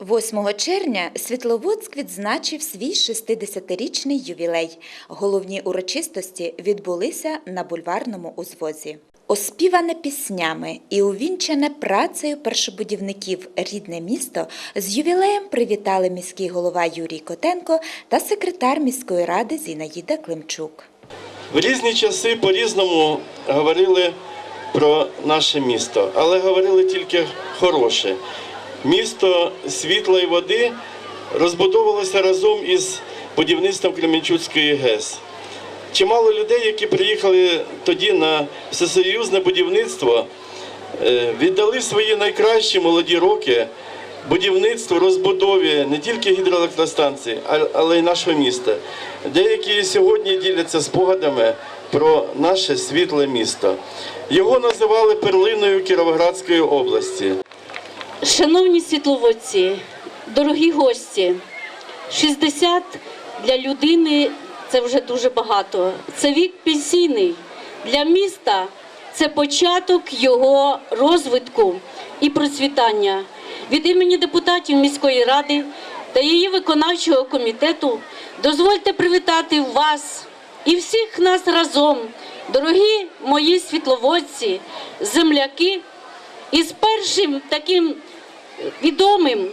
8 червня Світловодськ відзначив свій 60-річний ювілей. Головні урочистості відбулися на бульварному узвозі. Оспіване піснями і увінчане працею першобудівників рідне місто з ювілеєм привітали міський голова Юрій Котенко та секретар міської ради Зінаїда Климчук. В різні часи по-різному говорили про наше місто, але говорили тільки хороше. Місто світла і води розбудовувалося разом із будівництвом Кременчуцької ГЕС. Чимало людей, які приїхали тоді на всесоюзне будівництво, е, віддали свої найкращі молоді роки будівництву, розбудові не тільки гідроелектростанцій, а- але й нашого міста. Деякі сьогодні діляться спогадами про наше світле місто. Його називали перлиною Кіровоградської області. Шановні світловодці, дорогі гості, 60 для людини це вже дуже багато. Це вік пенсійний. Для міста це початок його розвитку і процвітання. Від імені депутатів міської ради та її виконавчого комітету дозвольте привітати вас і всіх нас разом, дорогі мої світловодці, земляки, із першим таким відомим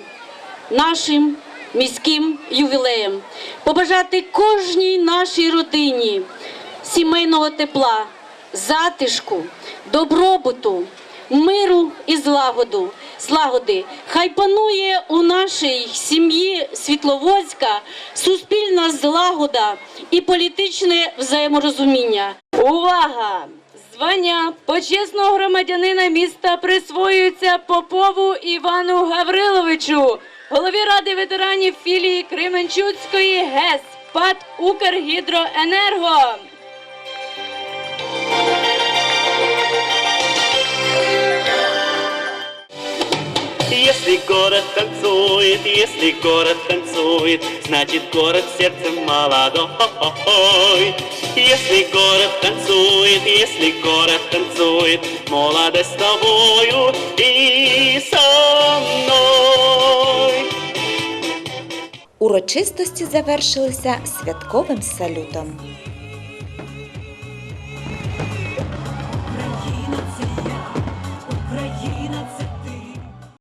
нашим міським ювілеєм. Побажати кожній нашій родині сімейного тепла, затишку, добробуту, миру і злагоду. Злагоди. Хай панує у нашій сім'ї Світловодська суспільна злагода і політичне взаєморозуміння. Увага! Звання почесного громадянина міста присвоюється Попову Івану Гавриловичу, голові ради ветеранів філії Кременчуцької ГЕС ПАД Укргідроенерго. Если город танцует, если город танцует, значит город сердцем молодой. Если город танцует, если город танцует, молодость с тобою и со мной. Урочистості завершилися святковим салютом.